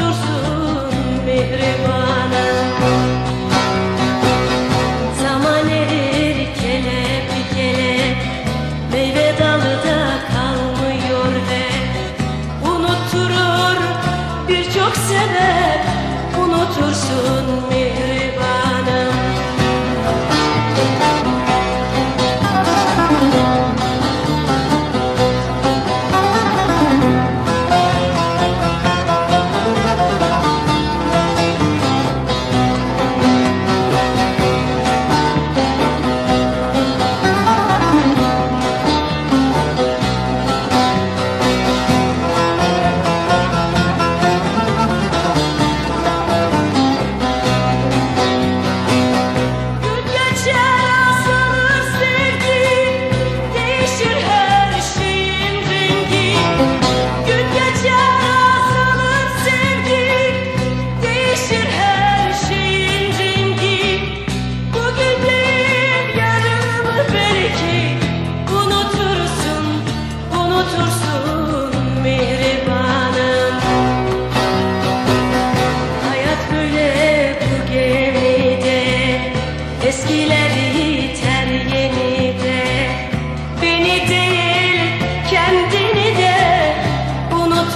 kavuşursun mehribana Zaman erir kelep kelep Meyve dalı da kalmıyor de Unutturur birçok sebep Unutursun mehribana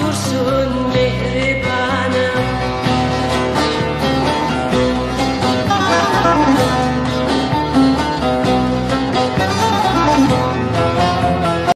coşursun nehri